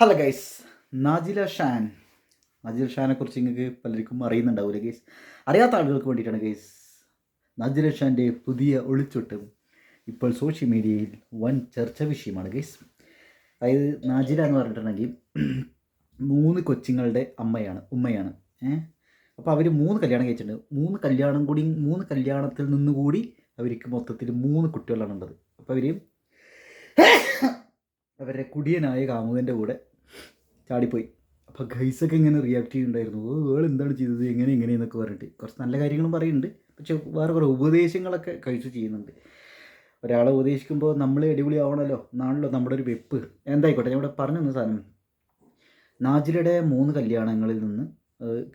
Hello guys Najila Shan. Najila ഷാനെ കുറിച്ച് നിങ്ങൾക്ക് പലർക്കും അറിയുന്നുണ്ടാവില്ല ഗൈസ് അറിയാത്ത ആളുകൾക്ക് വേണ്ടിയിട്ടാണ് ഗൈസ് നാജില ഷാന്റെ പുതിയ ഒളിച്ചൊട്ടും ഇപ്പോൾ സോഷ്യൽ മീഡിയയിൽ വൻ ചർച്ച വിഷയമാണ് ഗൈസ് അതായത് നാജില എന്ന് പറഞ്ഞിട്ടുണ്ടെങ്കിൽ മൂന്ന് കൊച്ചുങ്ങളുടെ അമ്മയാണ് ഉമ്മയാണ്. ഏഹ് അപ്പോൾ അവർ മൂന്ന് കല്യാണം കഴിച്ചിട്ടുണ്ട്. മൂന്ന് കല്യാണം കൂടി മൂന്ന് കല്യാണത്തിൽ നിന്നുകൂടി അവർക്ക് മൊത്തത്തിൽ മൂന്ന് കുട്ടികളാണ് ഉള്ളത്. അപ്പോൾ അവർ അവരുടെ കുടിയനായ കാമുകന്റെ കൂടെ ചാടിപ്പോയി. അപ്പോൾ ഗൈസൊക്കെ ഇങ്ങനെ റിയാക്ട് ചെയ്യുന്നുണ്ടായിരുന്നു ഓ വേൾ എന്താണ് ചെയ്തത്? എങ്ങനെ എങ്ങനെ? എന്നൊക്കെ പറഞ്ഞിട്ട് കുറച്ച് നല്ല കാര്യങ്ങളും പറയുന്നുണ്ട്. പക്ഷേ വേറെ കുറേ ഉപദേശങ്ങളൊക്കെ കഴിച്ച് ചെയ്യുന്നുണ്ട്. ഒരാളെ ഉപദേശിക്കുമ്പോൾ നമ്മൾ അടിപൊളി ആവണമല്ലോ എന്നാണല്ലോ നമ്മുടെ ഒരു വെപ്പ്. എന്തായിക്കോട്ടെ ഞാൻ ഇവിടെ പറഞ്ഞു തന്ന സാധനം. നാജിലയുടെ മൂന്ന് കല്യാണങ്ങളിൽ നിന്ന്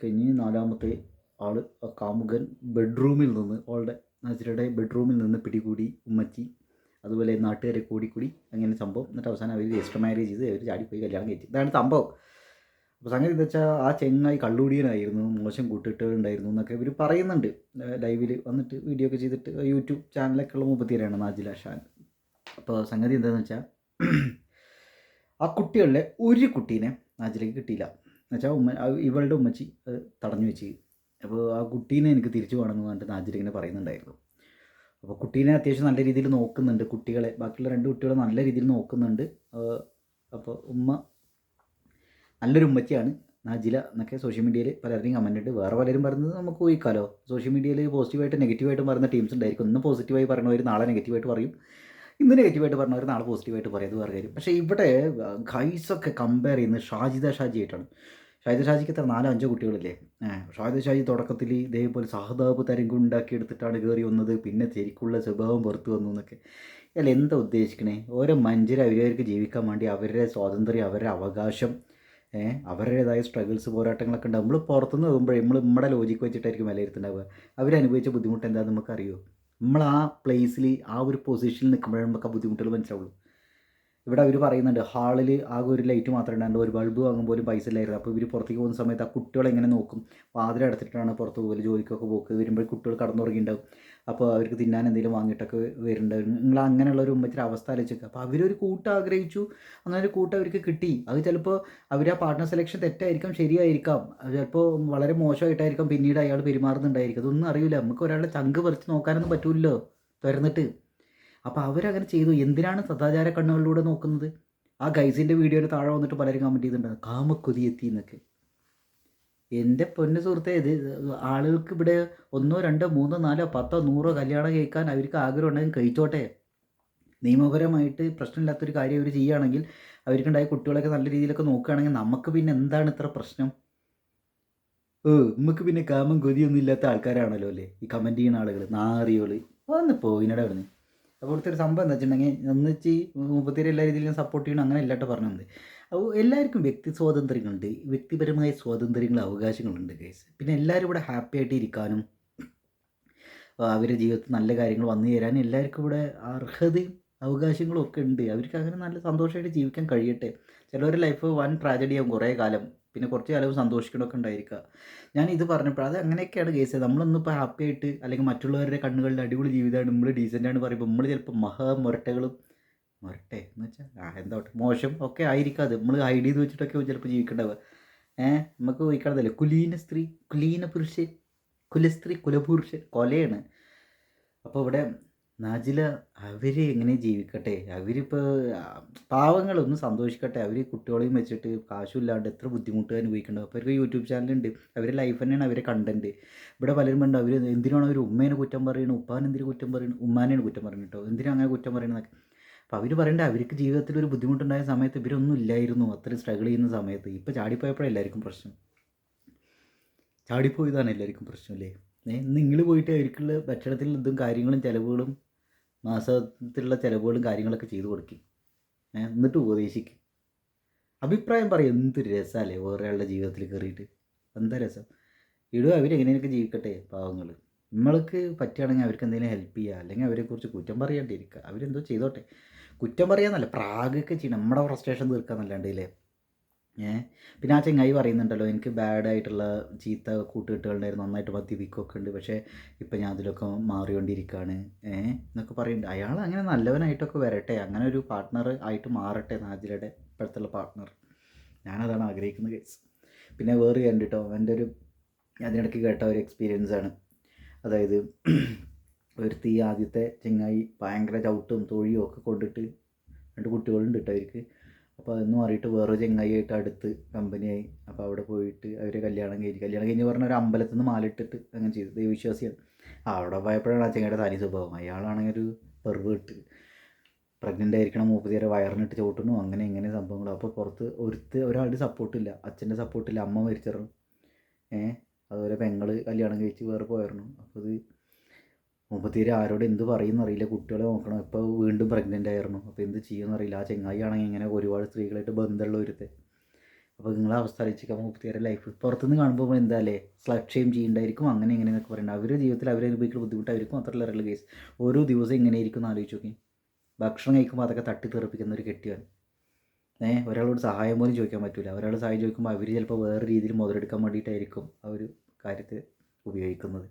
കഴിഞ്ഞ് നാലാമത്തെ ആൾ കാമുകൻ ബെഡ്റൂമിൽ നിന്ന് അവളുടെ നാജിലയുടെ ബെഡ്റൂമിൽ നിന്ന് പിടികൂടി ഉമ്മച്ചി അതുപോലെ നാട്ടുകാരെ കൂടിക്കൂടി അങ്ങനെ സംഭവം. എന്നിട്ട് അവസാനം അവർ രജിസ്റ്റർ മാരേജ് ചെയ്ത് അവർ ചാടിപ്പോയി കല്യാണം കഴിച്ചു. ഇതാണ് സംഭവം. അപ്പോൾ സംഗതി എന്താ വെച്ചാൽ ആ ചെങ്ങായി കള്ളുടിയനായിരുന്നു മോശം കൂട്ടിട്ടുണ്ടായിരുന്നു എന്നൊക്കെ ഇവർ പറയുന്നുണ്ട്. ലൈവിൽ വന്നിട്ട് വീഡിയോ ഒക്കെ ചെയ്തിട്ട് യൂട്യൂബ് ചാനലൊക്കെ ഉള്ള മുപ്പത്തിയേഴാണ് നാജില ഷാൻ. അപ്പോൾ സംഗതി എന്താണെന്ന് വെച്ചാൽ ആ കുട്ടികളിലെ ഒരു കുട്ടീനെ നാജിലേക്ക് കിട്ടിയില്ല. എന്നുവെച്ചാൽ ഉമ്മ ഇവളുടെ ഉമ്മച്ചി തടഞ്ഞു വെച്ച്. അപ്പോൾ ആ കുട്ടീനെ എനിക്ക് തിരിച്ചു വേണമെന്ന് പറഞ്ഞിട്ട് നാജിലിങ്ങനെ പറയുന്നുണ്ടായിരുന്നു. അപ്പോൾ കുട്ടീനെ അത്യാവശ്യം നല്ല രീതിയിൽ നോക്കുന്നുണ്ട് കുട്ടികളെ. ബാക്കിയുള്ള രണ്ട് കുട്ടികളെ നല്ല രീതിയിൽ നോക്കുന്നുണ്ട്. അപ്പോൾ ഉമ്മ നല്ലൊരു ഉമ്മച്ചിയാണ്. നാജില എന്നൊക്കെ സോഷ്യൽ മീഡിയയിൽ പലരുടെയും കമന്റ് ഉണ്ട് വേറെ പലരും പറയുന്നത് നമുക്ക് ഊഹിക്കാലോ. സോഷ്യൽ മീഡിയയിൽ പോസിറ്റീവായിട്ട് നെഗറ്റീവായിട്ട് പറയുന്ന ടീംസ് ഉണ്ടായിരിക്കും. ഇന്ന് പോസിറ്റീവായി പറഞ്ഞവർ നാളെ നെഗറ്റീവായിട്ട് പറയും. ഇന്ന് നെഗറ്റീവായിട്ട് പറഞ്ഞവർ നാളെ പോസിറ്റീവായിട്ട് പറയും. അത് വേറെ കാര്യം. പക്ഷേ ഇവിടെ ഗൈസൊക്കെ കമ്പയർ ചെയ്യുന്നത് ഷാജിദ ഷാജി ഷാജിദ ഷാജിക്ക് എത്ര നാലോ അഞ്ചോ കുട്ടികളില്ലേ? ഷാജിദ ഷാജി തുടക്കത്തിൽ ഇതേപോലെ സഹതാപ് തരംഗം ഉണ്ടാക്കിയെടുത്തിട്ടാണ് കയറി വന്നത്. പിന്നെ ശരിക്കുള്ള സ്വഭാവം പുറത്തു വന്നു എന്നൊക്കെ. അല്ല എന്താ ഉദ്ദേശിക്കണേ? ഓരോ മനുഷ്യർ അവരവർക്ക് ജീവിക്കാൻ വേണ്ടി അവരുടെ സ്വാതന്ത്ര്യം അവരുടെ അവകാശം അവരുടേതായ സ്ട്രഗിൾസ് പോരാട്ടങ്ങളൊക്കെ ഉണ്ടാവും. നമ്മൾ പുറത്തുനിന്ന് നോക്കുമ്പോൾ നമ്മൾ നമ്മുടെ ലോജിക്ക് വെച്ചിട്ടായിരിക്കും വിലയിരുത്തുണ്ടാവുക അവരനുഭവിച്ച ബുദ്ധിമുട്ട് എന്താണെന്ന് നമുക്കറിയോ? നമ്മൾ ആ പ്ലേസിൽ ആ ഒരു പൊസിഷനിൽ നിൽക്കുമ്പോഴേ നമുക്ക് ആ ബുദ്ധിമുട്ടുകൾ മനസ്സിലാവുള്ളൂ. ഇവിടെ അവർ പറയുന്നുണ്ട് ഹാളിൽ ആകെ ഒരു ലൈറ്റ് മാത്രമേ ഉണ്ടായിരുന്നുള്ളൂ ഒരു ബൾബ് വാങ്ങുമ്പോൾ പോലും പൈസ ഇല്ലായിരുന്നു. അപ്പോൾ ഇവർ പുറത്തേക്ക് പോകുന്ന സമയത്ത് ആ കുട്ടികളെ എങ്ങനെ നോക്കും? വാതിൽ അടച്ചിട്ടാണ് പുറത്ത് പോകൽ ജോലിക്കൊക്കെ പോക്ക്. വരുമ്പോൾ കുട്ടികൾ കടന്നുറങ്ങിയിട്ടുണ്ടാവും. അപ്പോൾ അവർക്ക് തിന്നാൻ എന്തെങ്കിലും വാങ്ങിയിട്ടൊക്കെ വരുന്നുണ്ടാവും നിങ്ങൾ അങ്ങനെയുള്ള ഒരു ഉമ്മച്ചിന്റെ അവസ്ഥ ആലോചിക്കുക. അപ്പോൾ അവരൊരു കൂട്ട് ആഗ്രഹിച്ചു. അങ്ങനെ ഒരു കൂട്ടം അവർക്ക് കിട്ടി. അത് ചിലപ്പോൾ അവർ ആ പാർട്ട്ണർ സെലക്ഷൻ തെറ്റായിരിക്കാം ശരിയായിരിക്കാം. ചിലപ്പോൾ വളരെ മോശമായിട്ടായിരിക്കാം. പിന്നീട് അയാൾ പെരുമാറുന്നുണ്ടായിരിക്കും. അതൊന്നും അറിയില്ല. നമുക്ക് ഒരാളെ ചങ്ക് പറിച്ച് നോക്കാനൊന്നും പറ്റൂല്ലോ തുറന്നിട്ട് അപ്പോൾ അവരങ്ങനെ ചെയ്തു. എന്തിനാണ് സദാചാര കണ്ണുകളിലൂടെ നോക്കുന്നത്? ആ ഗൈസിന്റെ വീഡിയോയിൽ താഴെ വന്നിട്ട് പലരും കമന്റ് ചെയ്തിട്ടുണ്ട്. കാമക്കൊതി എത്തി എന്നൊക്കെ. എന്റെ പൊന്നു സുഹൃത്തെ ഇത് ആളുകൾക്ക് ഇവിടെ ഒന്നോ രണ്ടോ മൂന്നോ നാലോ പത്തോ നൂറോ കല്യാണം കഴിക്കാൻ അവർക്ക് ആഗ്രഹം ഉണ്ടെങ്കിൽ കഴിച്ചോട്ടെ. നിയമപരമായിട്ട് പ്രശ്നമില്ലാത്തൊരു കാര്യം അവർ ചെയ്യുകയാണെങ്കിൽ അവർക്കുണ്ടായ കുട്ടികളൊക്കെ നല്ല രീതിയിലൊക്കെ നോക്കുകയാണെങ്കിൽ നമുക്ക് പിന്നെ എന്താണ് ഇത്ര പ്രശ്നം? ഓ നമുക്ക് പിന്നെ കാമം കൊതിയൊന്നും ഇല്ലാത്ത ആൾക്കാരാണല്ലോ അല്ലേ? ഈ കമന്റ് ചെയ്യുന്ന ആളുകൾ നാറിയോൾ. വന്ന് പോയിനടാ അവിടുന്ന്. അപ്പോൾ ഒരു സംഭവം എന്താ വെച്ചിട്ടുണ്ടെങ്കിൽ ഒന്നിച്ച് വെച്ച് മുപ്പത്തിയേര് എല്ലാ രീതിയിലും സപ്പോർട്ട് ചെയ്യണം അങ്ങനെ എല്ലാട്ട് പറഞ്ഞത്. അപ്പോൾ എല്ലാവർക്കും വ്യക്തി സ്വാതന്ത്ര്യങ്ങളുണ്ട് വ്യക്തിപരമായ സ്വാതന്ത്ര്യങ്ങൾ അവകാശങ്ങളുണ്ട് കേസ് പിന്നെ എല്ലാവരും ഇവിടെ ഹാപ്പി ആയിട്ട് ഇരിക്കാനും അവരുടെ ജീവിതത്തിൽ നല്ല കാര്യങ്ങൾ വന്നു ചേരാനും എല്ലാവർക്കും ഇവിടെ അർഹതയും അവകാശങ്ങളും ഒക്കെ ഉണ്ട്. അവർക്ക് അങ്ങനെ നല്ല സന്തോഷമായിട്ട് ജീവിക്കാൻ കഴിയട്ടെ. ചിലവരുടെ ലൈഫ് വൻ ട്രാജഡിയാകും കുറേ കാലം. പിന്നെ കുറച്ച് കാലം സന്തോഷിക്കണമൊക്കെ ഉണ്ടായിരിക്കുക. ഞാൻ ഇത് പറഞ്ഞപ്പോൾ അത് അങ്ങനെയൊക്കെയാണ് കേസ് നമ്മളൊന്നും ഇപ്പോൾ ഹാപ്പി ആയിട്ട് അല്ലെങ്കിൽ മറ്റുള്ളവരുടെ കണ്ണുകളിൽ അടിപൊളി ജീവിതമാണ് നമ്മൾ ഡീസന്റാണ് പറയുമ്പോൾ നമ്മൾ ചിലപ്പോൾ മഹാ മുരട്ടകളും മുരട്ടെ എന്ന് വെച്ചാൽ ആ എന്താ മോശം ഒക്കെ ആയിരിക്കാം അത്. നമ്മൾ ഹൈഡ് ചെയ്ത് വെച്ചിട്ടൊക്കെ ചിലപ്പോൾ ജീവിക്കേണ്ടവ ഏഹ് നമുക്ക് ചോദിക്കണതല്ലേ കുലീന സ്ത്രീ കുലീന പുരുഷൻ കുലസ്ത്രീ കുലപുരുഷൻ കൊലയാണ്. അപ്പോൾ ഇവിടെ നാജില അവർ എങ്ങനെ ജീവിക്കട്ടെ? അവരിപ്പോൾ പാവങ്ങളൊന്ന് സന്തോഷിക്കട്ടെ. അവർ കുട്ടികളെയും വെച്ചിട്ട് കാശുമില്ലാണ്ട് എത്ര ബുദ്ധിമുട്ട് അനുഭവിക്കേണ്ടത് അപ്പോൾ അവർക്ക് യൂട്യൂബ് ചാനലുണ്ട്. അവരെ ലൈഫ് തന്നെയാണ് അവരെ കണ്ടന്റ് ഇവിടെ പലരും ഉണ്ട് അവർ എന്തിനാണ് അവർ ഉമ്മേനെ കുറ്റം പറയുന്നത് ഉപ്പാൻ എന്തിനു കുറ്റം പറയുന്നത് ഉമ്മാനെയാണ് കുറ്റം പറയുന്നത് കേട്ടോ എന്തിനാണ് അങ്ങനെ കുറ്റം പറയുന്നതൊക്കെ അപ്പോൾ അവർ പറയണ്ട അവർക്ക് ജീവിതത്തിൽ ഒരു ബുദ്ധിമുട്ടുണ്ടായ സമയത്ത് ഇവരൊന്നും ഇല്ലായിരുന്നു. അത്രയും സ്ട്രഗിൾ ചെയ്യുന്ന സമയത്ത്. ഇപ്പോൾ ചാടിപ്പോയപ്പോഴാണ് എല്ലാവർക്കും പ്രശ്നം. ചാടിപ്പോയതാണ് എല്ലാവർക്കും പ്രശ്നമല്ലേ അല്ലേ? നിങ്ങൾ പോയിട്ട് അവർക്കുള്ള ഭക്ഷണത്തിൽ ഇതും കാര്യങ്ങളും ചിലവുകളും മാസത്തിലുള്ള ചിലവുകളും കാര്യങ്ങളൊക്കെ ചെയ്തു കൊടുക്കും. എന്നിട്ട് ഉപദേശിക്കും. അഭിപ്രായം പറയും എന്ത് രസമല്ലേ വേറൊരാളുടെ ജീവിതത്തിൽ കയറിയിട്ട് എന്താ രസം? ഇടുക അവരെങ്ങനെയൊക്കെ ജീവിക്കട്ടെ പാവങ്ങൾ നമ്മൾക്ക് പറ്റുകയാണെങ്കിൽ അവർക്ക് എന്തെങ്കിലും ഹെൽപ്പ് ചെയ്യുക അല്ലെങ്കിൽ അവരെക്കുറിച്ച് കുറ്റം പറയാണ്ടിരിക്കുക അവരെന്തോ ചെയ്തോട്ടെ. കുറ്റം പറയാന്നല്ല പ്രാഗൊക്കെ ചെയ്യണം നമ്മുടെ ഫ്രസ്ട്രേഷൻ തീർക്കാന്നല്ലാണ്ട് ഇല്ലേ? ഏഹ് പിന്നെ ആ ചെങ്ങായി പറയുന്നുണ്ടല്ലോ എനിക്ക് ബാഡ് ആയിട്ടുള്ള ചീത്ത കൂട്ടുകെട്ടുകളുണ്ടായിരുന്നു നന്നായിട്ട് മദ്യപിക്കുകയൊക്കെ ഉണ്ട് പക്ഷേ ഇപ്പം ഞാൻ അതിലൊക്കെ മാറിക്കൊണ്ടിരിക്കുകയാണ്. ഏ? എന്നൊക്കെ പറയുന്നുണ്ട്. അയാൾ അങ്ങനെ നല്ലവനായിട്ടൊക്കെ വരട്ടെ അങ്ങനെ ഒരു പാർട്ട്ണർ ആയിട്ട് മാറട്ടെ നാജിലയുടെ ഇപ്പോഴത്തുള്ള പാർട്ട്ണർ ഞാനതാണ് ആഗ്രഹിക്കുന്നത് കേസ് പിന്നെ വേറെ കണ്ടിട്ടോ എന്റെ ഒരു അതിനിടയ്ക്ക് കേട്ട ഒരു എക്സ്പീരിയൻസ് ആണ്. അതായത് തീ ആദ്യത്തെ ചെങ്ങായി ഭയങ്കര ചവിട്ടും തൊഴിയും ഒക്കെ കൊണ്ടിട്ട് രണ്ട് കുട്ടികളുണ്ട് കേട്ടോ അവർക്ക്. അപ്പോൾ അതൊന്നും അറിയിട്ട് വേറൊരു ചെങ്ങായിയായിട്ട് അടുത്ത് കമ്പനിയായി അപ്പോൾ അവിടെ പോയിട്ട് അവർ കല്യാണം കഴിഞ്ഞ് കല്യാണം കഴിഞ്ഞ് പറഞ്ഞ ഒരു അമ്പലത്തിൽ നിന്ന് മാലിട്ടിട്ട് അങ്ങനെ ചെയ്തു. ദൈവവിശ്വാസിയാണ് അവിടെ പോയപ്പോഴാണ് ആ ചെങ്ങയുടെ തനി സ്വഭാവം. അയാളാണെങ്കിൽ ഒരു പെർവ് ഇട്ട് പ്രഗ്നന്റ് ആയിരിക്കണം മൂപ്പത്തിയേരെ വയറിനിട്ട് ചോട്ടുന്നു അങ്ങനെ ഇങ്ങനെ സംഭവങ്ങൾ അപ്പോൾ പുറത്ത് ഒരുത്ത് ഒരാളുടെ സപ്പോർട്ടില്ല അച്ഛന്റെ സപ്പോർട്ടില്ല അമ്മ മരിച്ചിറങ്ങും. ഏഹ്? അതുപോലെ പെങ്ങൾ കല്യാണം കഴിച്ച് വേറെ പോയിരുന്നു അപ്പോൾ ഇത് മുപ്പത്തിയേര് ആരോട് എന്ത് പറയുന്ന അറിയില്ല. കുട്ടികളെ നോക്കണം. ഇപ്പോൾ വീണ്ടും പ്രഗ്നന്റ് ആയിരുന്നു. അപ്പോൾ എന്ത് ചെയ്യുമെന്നറിയില്ല ആ ചെങ്ങായി ആണെങ്കിൽ ഇങ്ങനെ ഒരുപാട് സ്ത്രീകളായിട്ട് ബന്ധമുള്ള ഒരുത്തെ അപ്പോൾ നിങ്ങളെ അവസ്ഥ ആലോചിക്കാം മുപ്പത്തിയേരെ ലൈഫ് പുറത്തുനിന്ന് കാണുമ്പോൾ എന്താ അല്ലേ? സ്ലക്ഷയും ചെയ്യേണ്ടായിരിക്കും. അങ്ങനെ ഇങ്ങനെ എന്നൊക്കെ പറയുന്നത് അവരുടെ ജീവിതത്തിൽ അവരനുഭവിക്കുന്ന ബുദ്ധിമുട്ട് അവർക്ക് മാത്രമല്ല അറിയില്ല കേസ് ഓരോ ദിവസം ഇങ്ങനെ ഇരിക്കും എന്ന് ആലോചിച്ച് നോക്കി ഭക്ഷണം കഴിക്കുമ്പോൾ അതൊക്കെ തട്ടി തെറിപ്പിക്കുന്ന ഒരു കെട്ടിയാണ് ഏഹ് ഒരാളോട് സഹായം പോലും ചോദിക്കാൻ പറ്റില്ല ഒരാൾ സഹായം ചോദിക്കുമ്പോൾ അവർ ചിലപ്പോൾ വേറെ രീതിയിൽ മുതലെടുക്കാൻ വേണ്ടിയിട്ടായിരിക്കും ആ ഒരു കാര്യത്തെ ഉപയോഗിക്കുന്നത്.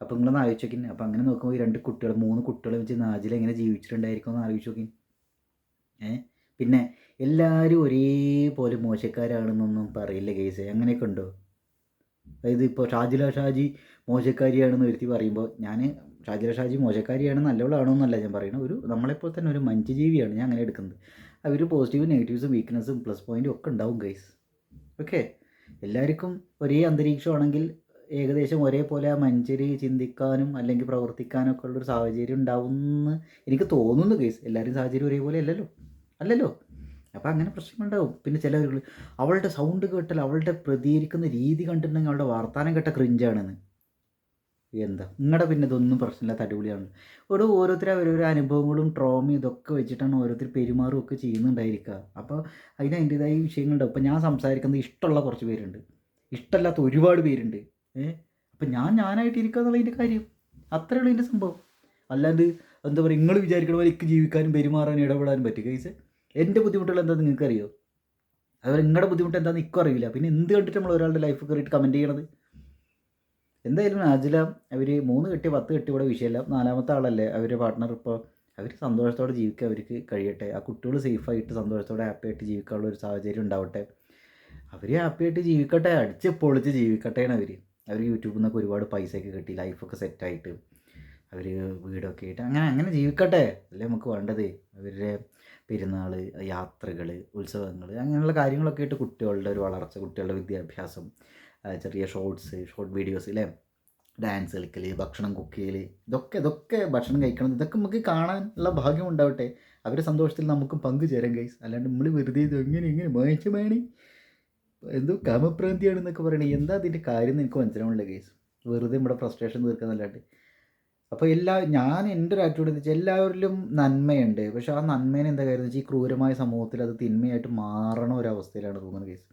അപ്പോൾ നിങ്ങളൊന്ന് ആലോചിച്ച് നോക്കി അപ്പോൾ അങ്ങനെ നോക്കുമ്പോൾ ഈ രണ്ട് കുട്ടികൾ മൂന്ന് കുട്ടികളെ വെച്ച് നാജിൽ എങ്ങനെ ജീവിച്ചിട്ടുണ്ടായിരിക്കും എന്ന് ആലോചിച്ച് നോക്കി ഏ? പിന്നെ എല്ലാവരും ഒരേപോലെ മോശക്കാരാണെന്നൊന്നും പറയില്ല കേസ് അങ്ങനെയൊക്കെ ഉണ്ടോ? അതായത് ഇപ്പോൾ ഷാജില ഷാജി മോശക്കാരിയാണെന്ന് വരുത്തി പറയുമ്പോൾ ഞാൻ ഷാജില ഷാജി മോശക്കാരിയാണ് നല്ലവളാണോ എന്നല്ല ഞാൻ പറയുന്നത്. ഒരു നമ്മളെപ്പോലെ തന്നെ ഒരു മഞ്ച് ജീവിയാണ് ഞാൻ അങ്ങനെ എടുക്കുന്നത്. അവർ പോസിറ്റീവ് നെഗറ്റീവ്സും വീക്ക്നെസ്സും പ്ലസ് പോയിന്റും ഒക്കെ ഉണ്ടാവും ഗൈസ്. ഓക്കെ? എല്ലാവർക്കും ഒരേ അന്തരീക്ഷമാണെങ്കിൽ ഏകദേശം ഒരേപോലെ ആ മനുഷ്യർ ചിന്തിക്കാനും അല്ലെങ്കിൽ പ്രവർത്തിക്കാനും ഒക്കെ ഉള്ളൊരു സാഹചര്യം ഉണ്ടാവുമെന്ന് എനിക്ക് തോന്നുന്നു കേസ് എല്ലാവരും സാഹചര്യം ഒരേപോലെ അല്ലല്ലോ? അല്ലല്ലോ? അപ്പോൾ അങ്ങനെ പ്രശ്നങ്ങളുണ്ടാവും. പിന്നെ ചിലവർ അവളുടെ സൗണ്ട് കേട്ടാൽ അവളുടെ പ്രതികരിക്കുന്ന രീതി കണ്ടിട്ടുണ്ടെങ്കിൽ അവളുടെ വർത്തമാനം കേട്ട ക്രിഞ്ചാണെന്ന് എന്താ? നിങ്ങളുടെ പിന്നെ ഇതൊന്നും പ്രശ്നമില്ലാത്ത അടിപൊളിയാണ്. ഒരു ഓരോരുത്തർ അവരോരോ അനുഭവങ്ങളും ട്രോമയും ഇതൊക്കെ വെച്ചിട്ടാണ് ഓരോരുത്തർ പെരുമാറും ഒക്കെ ചെയ്യുന്നുണ്ടായിരിക്കുക. അപ്പോൾ അതിന് അതിന്റെതായ വിഷയങ്ങളുണ്ടാവും. ഇപ്പോൾ ഞാൻ സംസാരിക്കുന്നത് ഇഷ്ടമുള്ള കുറച്ച് പേരുണ്ട്. ഇഷ്ടമല്ലാത്ത ഒരുപാട് പേരുണ്ട്. ഏഹ് അപ്പം ഞാൻ ഞാനായിട്ട് ഇരിക്കുക എന്നുള്ളതിന്റെ കാര്യം. അത്രയേ ഉള്ളൂ ഇതിന്റെ സംഭവം. അല്ലാണ്ട് എന്താ പറയുക നിങ്ങൾ വിചാരിക്കണ പോലെ എനിക്ക് ജീവിക്കാനും പെരുമാറാനും ഇടപെടാനും പറ്റും കൈസ് എന്റെ ബുദ്ധിമുട്ടുകൾ എന്താണെന്ന് നിങ്ങൾക്ക് അറിയോ? അതുപോലെ നിങ്ങളുടെ ബുദ്ധിമുട്ട് എന്താണെന്ന് ഇക്കും അറിയില്ല. പിന്നെ എന്ത് കണ്ടിട്ട് നമ്മൾ ഒരാളുടെ ലൈഫ് കയറിയിട്ട് കമന്റ് ചെയ്യണത്? എന്തായാലും നാജില അവർ മൂന്ന് കെട്ടി പത്ത് കെട്ടി ഇവിടെ വിഷയമല്ല നാലാമത്തെ ആളല്ലേ അവരുടെ പാർട്ട്ണർ ഇപ്പോൾ അവർ സന്തോഷത്തോടെ ജീവിക്കുക അവർക്ക് കഴിയട്ടെ. ആ കുട്ടികൾ സേഫായിട്ട് സന്തോഷത്തോടെ ഹാപ്പി ആയിട്ട് ജീവിക്കാനുള്ള ഒരു സാഹചര്യം ഉണ്ടാവട്ടെ. അവർ ഹാപ്പി ആയിട്ട് ജീവിക്കട്ടെ. അടിച്ച് പൊളിച്ച് ജീവിക്കട്ടെയാണ് അവർ അവർ യൂട്യൂബിൽ നിന്നൊക്കെ ഒരുപാട് പൈസയൊക്കെ കിട്ടി ലൈഫൊക്കെ സെറ്റായിട്ട് അവർ വീടൊക്കെ ആയിട്ട്. അങ്ങനെ അങ്ങനെ ജീവിക്കട്ടെ. അല്ലേ നമുക്ക് വേണ്ടത്? അവരുടെ പെരുന്നാൾ യാത്രകൾ ഉത്സവങ്ങൾ അങ്ങനെയുള്ള കാര്യങ്ങളൊക്കെ ആയിട്ട് കുട്ടികളുടെ ഒരു വളർച്ച കുട്ടികളുടെ വിദ്യാഭ്യാസം ചെറിയ ഷോർട്സ് ഷോർട്ട് വീഡിയോസ് അല്ലേ ഡാൻസ് കളിക്കൽ ഭക്ഷണം കുക്ക് ചെയ്യൽ ഇതൊക്കെ ഇതൊക്കെ ഭക്ഷണം കഴിക്കണം. ഇതൊക്കെ നമുക്ക് കാണാനുള്ള ഭാഗ്യം ഉണ്ടാവട്ടെ. അവരുടെ സന്തോഷത്തിൽ നമുക്കും പങ്കുചേരാം ഗൈസ് അല്ലാണ്ട് നമ്മൾ വെറുതെ ഇത് എങ്ങനെ ഇങ്ങനെ മേടിച്ചമേണി എന്തോ കാമപ്രാന്തിയാണ് എന്നൊക്കെ പറയണേ. എന്താ അതിന്റെ കാര്യം എന്ന് എനിക്ക് മനസ്സിലാവുന്നില്ല കേസ് വെറുതെ നമ്മുടെ ഫ്രസ്ട്രേഷൻ തീർക്കാന്നല്ലാണ്ട് അപ്പോൾ എല്ലാ ഞാൻ എന്റെ ഒരു ആറ്റിറ്റ്യൂഡ് എന്ന് വെച്ചാൽ എല്ലാവരിലും നന്മയുണ്ട്. പക്ഷേ ആ നന്മേനെ എന്താ കാര്യം വെച്ചാൽ ഈ ക്രൂരമായ സമൂഹത്തിൽ അത് തിന്മയായിട്ട് മാറണ ഒരവസ്ഥയിലാണ് തോന്നുന്നത് കേസ്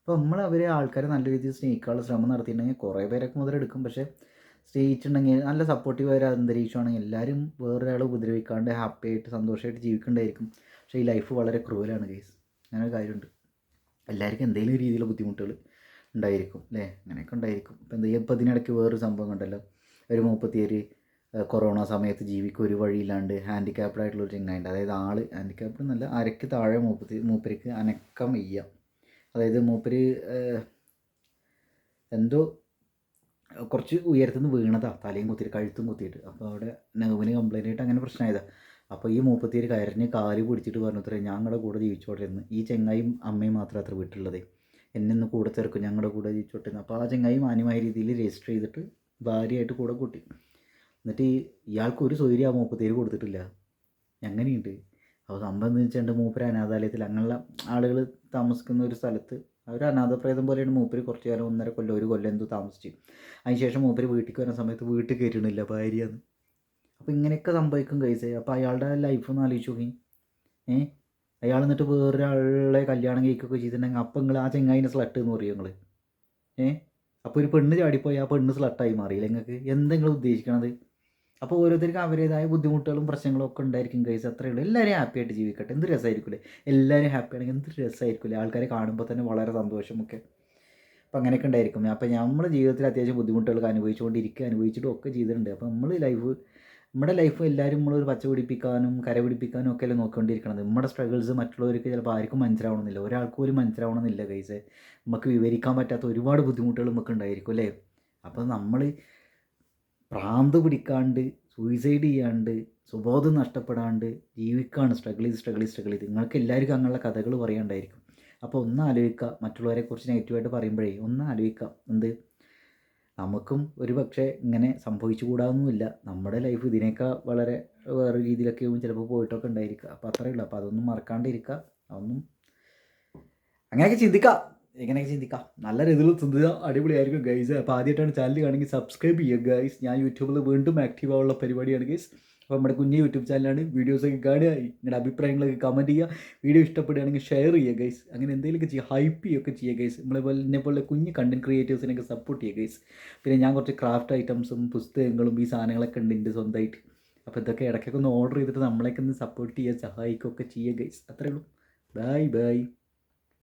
അപ്പോൾ നമ്മൾ അവരെ ആൾക്കാരെ നല്ല രീതിയിൽ സ്നേഹിക്കാനുള്ള ശ്രമം നടത്തിയിട്ടുണ്ടെങ്കിൽ കുറേ പേരൊക്കെ മുതലെടുക്കും പക്ഷേ സ്നേഹിച്ചിട്ടുണ്ടെങ്കിൽ നല്ല സപ്പോർട്ടീവായ ആയ അന്തരീക്ഷമാണെങ്കിൽ എല്ലാവരും വേറൊരാളെ ഉപദ്രവിക്കാണ്ട് ഹാപ്പിയായിട്ട് സന്തോഷമായിട്ട് ജീവിക്കേണ്ടായിരിക്കും പക്ഷേ ഈ ലൈഫ് വളരെ ക്രൂവലാണ് കേസ് അങ്ങനെ കാര്യമുണ്ട്. എല്ലാവർക്കും എന്തെങ്കിലും രീതിയിലുള്ള ബുദ്ധിമുട്ടുകൾ ഉണ്ടായിരിക്കും അല്ലേ? അങ്ങനെയൊക്കെ ഉണ്ടായിരിക്കും. ഇപ്പം എന്താ ഇപ്പം ഇതിനിടയ്ക്ക് വേറൊരു സംഭവം കണ്ടല്ലോ. ഒരു മുപ്പത്തിയേര് കൊറോണ സമയത്ത് ജീവിക്കാൻ ഒരു വഴിയില്ലാണ്ട് ഹാൻഡിക്യാപ്ഡ് ആയിട്ടുള്ള ഒരു ചെങ്ങായിണ്ട് അതായത് ആൾ ഹാൻഡിക്യാപ്ഡ് എന്നല്ല അരയ്ക്ക് താഴെ മൂപ്പത്തി മൂപ്പരിക്ക് അനക്കം വയ്യ. അതായത് മൂപ്പര് എന്തോ കുറച്ച് ഉയരത്തുനിന്ന് വീണതാ തലയും കുത്തിയിട്ട് കഴുത്തും കുത്തിയിട്ട്. അപ്പോൾ അവിടെ നെർവിന് കംപ്ലൈന്റ് ആയിട്ട് അങ്ങനെ പ്രശ്നമായതാണ് അപ്പോൾ ഈ മൂപ്പത്തിയേര് കയറിന് കാൽ പിടിച്ചിട്ട് പറഞ്ഞത്രേ ഞങ്ങളുടെ കൂടെ ജീവിച്ചോട്ടെ എന്ന് ഈ ചെങ്ങായും അമ്മയും മാത്രം അത്ര വീട്ടിലുള്ളത് എന്നെ ഒന്ന് കൂടെ ചേർക്കും ഞങ്ങളുടെ കൂടെ ജീവിച്ചോട്ടെ എന്ന് അപ്പോൾ ആ ചെങ്ങായി മാന്യമായ രീതിയിൽ രജിസ്റ്റർ ചെയ്തിട്ട് ഭാര്യയായിട്ട് കൂടെ കൂട്ടി. എന്നിട്ട് ഇയാൾക്ക് ഒരു സൗകര്യം ആ മൂപ്പത്തേര് കൊടുത്തിട്ടില്ല. അങ്ങനെയുണ്ട് അപ്പോൾ സംഭവം എന്ന് വെച്ചാൽ മൂപ്പര് അനാഥാലയത്തിൽ അങ്ങനെയുള്ള ആളുകൾ താമസിക്കുന്ന ഒരു സ്ഥലത്ത് അവർ അനാഥപ്രേതം പോലെയാണ് മൂപ്പര് കുറച്ച് കാലം ഒന്നര കൊല്ലം ഒരു കൊല്ലം എന്തോ താമസിച്ചു. അതിനുശേഷം മൂപ്പര് വീട്ടിൽ വരുന്ന സമയത്ത് വീട്ടിൽ കയറ്റണില്ല ഭാര്യന്ന്. അപ്പോൾ ഇങ്ങനെയൊക്കെ സംഭവിക്കും കൈസേ അപ്പോൾ അയാളുടെ ലൈഫ് ഒന്ന് ആലോചിച്ച് നോക്കി. ഏ? അയാൾ എന്നിട്ട് വേറൊരാളെ കല്യാണം കഴിക്കുകയൊക്കെ ചെയ്തിട്ടുണ്ടെങ്കിൽ അപ്പം നിങ്ങൾ ആ ചെങ്ങായിനെ സ്ലട്ട് എന്ന് പറയും നിങ്ങൾ ഏ? അപ്പോൾ ഒരു പെണ്ണ് ചാടിപ്പോയി ആ പെണ്ണ് സ്ലട്ടായി മാറിയില്ല നിങ്ങൾക്ക് എന്തെങ്കിലും ഉദ്ദേശിക്കണത്? അപ്പോൾ ഓരോരുത്തർക്കും അവരുടേതായ ബുദ്ധിമുട്ടുകളും പ്രശ്നങ്ങളും ഒക്കെ ഉണ്ടായിരിക്കും കേസ് അത്രയേ ഉള്ളൂ. എല്ലാവരും ഹാപ്പി ആയിട്ട് ജീവിക്കട്ടെ. എന്ത് രസമായിരിക്കില്ലേ എല്ലാവരും ഹാപ്പി ആണെങ്കിൽ എന്ത് രസമായിരിക്കില്ലേ ആൾക്കാരെ കാണുമ്പോൾ തന്നെ വളരെ സന്തോഷമൊക്കെ. അപ്പോൾ അങ്ങനെയൊക്കെ ഉണ്ടായിരിക്കും. അപ്പോൾ നമ്മുടെ ജീവിതത്തിൽ അത്യാവശ്യം ബുദ്ധിമുട്ടുകളൊക്കെ അനുഭവിച്ചുകൊണ്ടിരിക്കുക അനുഭവിച്ചിട്ടും ഒക്കെ ചെയ്തിട്ടുണ്ട്. അപ്പോൾ നമ്മൾ ലൈഫ് നമ്മുടെ ലൈഫ് എല്ലാവരും ഒരു പച്ച പിടിപ്പിക്കാനും കര പിടിപ്പിക്കാനും ഒക്കെ അല്ലേ നോക്കിക്കൊണ്ടിരിക്കണത്. നമ്മുടെ സ്ട്രഗിൾസ് മറ്റുള്ളവർക്ക് ചിലപ്പോൾ ആർക്കും മനസ്സിലാവണമെന്നില്ല. ഒരാൾക്കും ഒരു മനസ്സിലാവണമെന്നില്ല കൈസ് നമുക്ക് വിവരിക്കാൻ പറ്റാത്ത ഒരുപാട് ബുദ്ധിമുട്ടുകൾ നമുക്ക് ഉണ്ടായിരിക്കും അല്ലേ? അപ്പോൾ നമ്മൾ പ്രാന്ത് പിടിക്കാണ്ട് സൂയിസൈഡ് ചെയ്യാണ്ട് സുബോധം നഷ്ടപ്പെടാണ്ട് ജീവിക്കാണ്. സ്ട്രഗിൾ ചെയ്ത് സ്ട്രഗിൾ ചെയ്ത് സ്ട്രഗിൾ ചെയ്ത്. നിങ്ങൾക്ക് എല്ലാവർക്കും അങ്ങനെയുള്ള കഥകൾ പറയാണ്ടായിരിക്കും അപ്പോൾ ഒന്ന് ആലോചിക്കുക. മറ്റുള്ളവരെ കുറിച്ച് നെഗറ്റീവായിട്ട് പറയുമ്പോഴേ ഒന്ന് ആലോചിക്കുക. എന്ത്? നമുക്കും ഒരു പക്ഷേ ഇങ്ങനെ സംഭവിച്ചുകൂടാവുന്നുമില്ല. നമ്മുടെ ലൈഫ് ഇതിനേക്കാൾ വളരെ വേറെ രീതിയിലൊക്കെ ആവും ചിലപ്പോൾ പോയിട്ടൊക്കെ ഉണ്ടായിരിക്കുക. അപ്പോൾ അത്രയേ ഉള്ളൂ. അപ്പോൾ അതൊന്നും മറക്കാണ്ടിരിക്കുക. അതൊന്നും അങ്ങനെയൊക്കെ ചിന്തിക്കാം എങ്ങനെയൊക്കെ ചിന്തിക്കാം നല്ല രീതിയിൽ ചിന്തിക്കുക അടിപൊളിയായിരിക്കും ഗൈസ് അപ്പോൾ ആദ്യമായിട്ടാണ് ചാനൽ കാണുമെങ്കിൽ സബ്സ്ക്രൈബ് ചെയ്യുക ഗൈസ് ഞാൻ യൂട്യൂബിൽ വീണ്ടും ആക്റ്റീവ് ആവുള്ള പരിപാടിയാണ് ഗൈസ് അപ്പോൾ നമ്മുടെ കുഞ്ഞ് യൂട്യൂബ് ചാനലാണ് വീഡിയോസൊക്കെ കാണുക നിങ്ങളുടെ അഭിപ്രായങ്ങളൊക്കെ കമന്റ് ചെയ്യുക വീഡിയോ ഇഷ്ടപ്പെടുകയാണെങ്കിൽ ഷെയർ ചെയ്യുക ഗൈസ് അങ്ങനെ എന്തെങ്കിലുമൊക്കെ ചെയ്യുക ഹൈപ്പ് ചെയ്യുകയൊക്കെ ചെയ്യുക ഗൈസ് നമ്മളെ പോലെ എന്നെ പോലെ കുഞ്ഞ് കണ്ടന്റ് ക്രിയേറ്റേഴ്സിനൊക്കെ സപ്പോർട്ട് ചെയ്യുക ഗൈസ് പിന്നെ ഞാൻ കുറച്ച് ക്രാഫ്റ്റ് ഐറ്റംസും പുസ്തകങ്ങളും ഈ സാധനങ്ങളൊക്കെ ഉണ്ട് എന്റെ സ്വന്തമായിട്ട്. അപ്പോൾ ഇതൊക്കെ ഇടയ്ക്കൊക്കെ ഒന്ന് ഓർഡർ ചെയ്തിട്ട് നമ്മളെയൊക്കെ ഒന്ന് സപ്പോർട്ട് ചെയ്യുക സഹായിക്കുകയൊക്കെ ചെയ്യുക ഗൈസ് അത്രേ ഉള്ളൂ. Bye bye